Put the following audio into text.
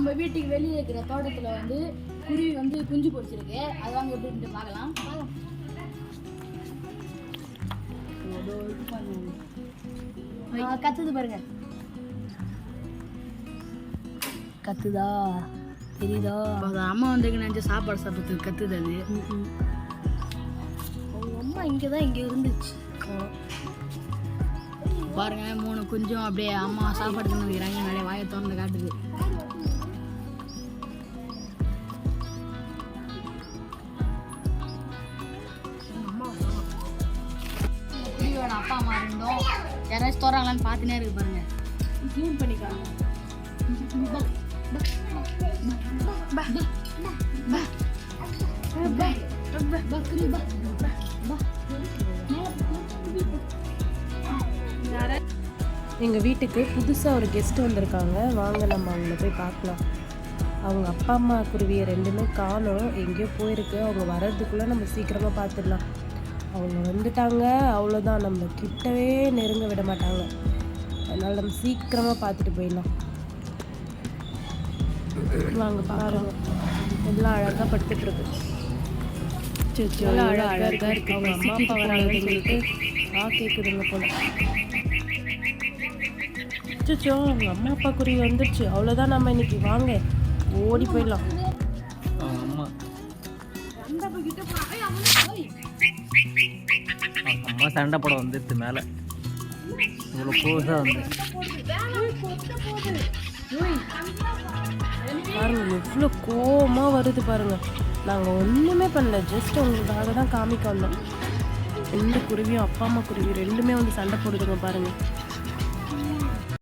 நம்ம வீட்டுக்கு வெளியே இருக்கிற தோட்டத்தில் வந்து குருவி வந்து குஞ்சு பொரிச்சிருக்கு. அது வாங்க எப்படின்ட்டு பார்க்கலாம். கத்துது பாருங்க. கத்துதா? தெரியுதா? அது அம்மா வந்து நினைச்ச சாப்பாடு சாப்பிட்றதுக்கு கத்துது அது. அம்மா இங்கே தான் இங்கே இருந்துச்சு. பாருங்க மூணு குஞ்சும் அப்படியே அம்மா சாப்பாடு தின்னுக்கிறாங்க நிறைய வாயை திறந்து காட்டுது. குருவியோட அப்பா அம்மா இருந்தோம். யாராச்சும் தோறாங்களான்னு பார்த்துனே இருக்கு பாருங்க. ஜூம் பண்ணிக்காங்க எங்கள் வீட்டுக்கு புதுசாக ஒரு கெஸ்ட் வந்திருக்காங்க. வாங்க நம்ம அவங்கள போய் பார்க்கலாம். அவங்க அப்பா அம்மா குருவியை ரெண்டுமே காணோம். எங்கேயோ போயிருக்கு. அவங்க வர்றதுக்குள்ளே நம்ம சீக்கிரமாக பார்த்துடலாம். அவங்க வந்துட்டாங்க அவ்வளோதான் நம்ம கிட்டவே நெருங்க விட மாட்டாங்க. அதனால் நம்ம சீக்கிரமாக பார்த்துட்டு போயிடலாம். வாங்க பாருங்க எல்லாம் அழகாக படுத்துட்டு இருக்கு. எல்லாம் அழகாக அழகாக இருக்கு. அவங்க அம்மா அப்பா வராங்கன்னு சொல்லிட்டு ஆ கேட்குதுங்க போல. அச்சோ அவங்க அம்மா அப்பா குருவி வந்துருச்சு. அவ்வளோதான் நம்ம இன்னைக்கு. வாங்க ஓடி போயிடலாம். அவங்க அம்மா சண்டை படம் வந்துடுது மேலே. இவ்வளோ க்ளோஸாக வந்து. பாருங்க எவ்வளோ கோபமாக வருது பாருங்க. நாங்கள் ஒன்றுமே பண்ணல ஜஸ்ட் உங்களுக்காக தான் காமிக்க வந்தோம். ரெண்டு குருவியும் அப்பா அம்மா குருவி ரெண்டுமே வந்து சண்டை போடுதுங்க பாருங்கள்